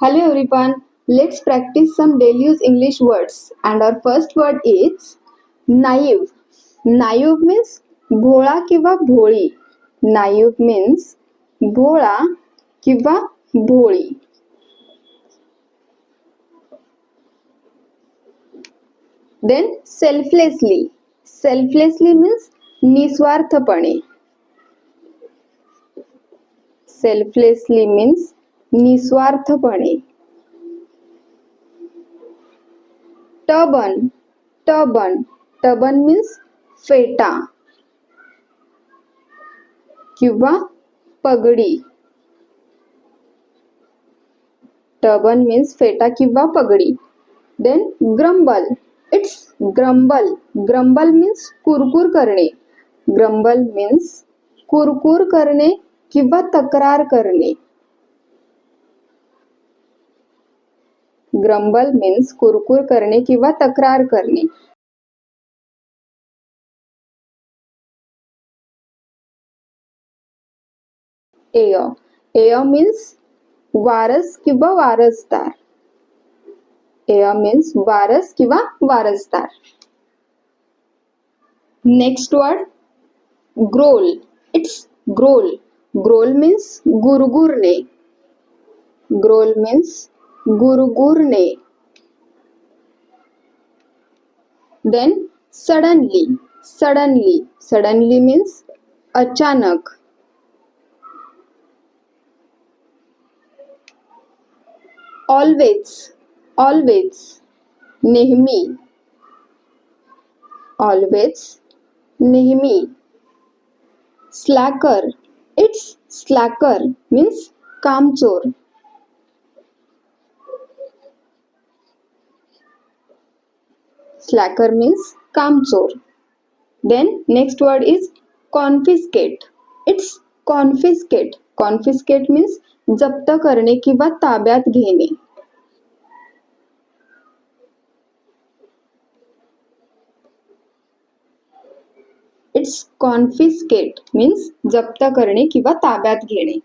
Hello everyone, let's practice some daily use English words. And our first word is naive. Naive means भोळा किंवा भोळी. Naive means भोळा किंवा भोळी. Then selflessly. Selflessly means निस्वार्थपणे. Selflessly means निस्वार्थपणे. Turban turban turban means फेटा किंवा पगडी. Turban means फेटा किंवा पगडी. Then grumble it's grumble grumble means कुरकुर करणे. Grumble means कुरकुर करणे किंवा तक्रार करणे. ग्रंबल मीन्स कुरकुर करणे किंवा तक्रार करणे. एय एय मीन्स वारस किंवा वारसदार. एय मीन्स वारस किंवा वारसदार. Next word growl. It's growl. Growl means गुरगुरणे. Growl means गुरगुरणे. Then suddenly. Suddenly. Suddenly means अचानक. ऑलवेज. ऑलवेज. नेहमी. ऑलवेज. नेहमी. स्लॅकर. इट्स स्लॅकर मीन्स कामचोर. Slacker means कामचोर. Then next word is confiscate. It's confiscate. Confiscate means जप्त करणे किंवा ताब्यात घेणे. It's confiscate means जप्त करणे किंवा ताब्यात घेणे.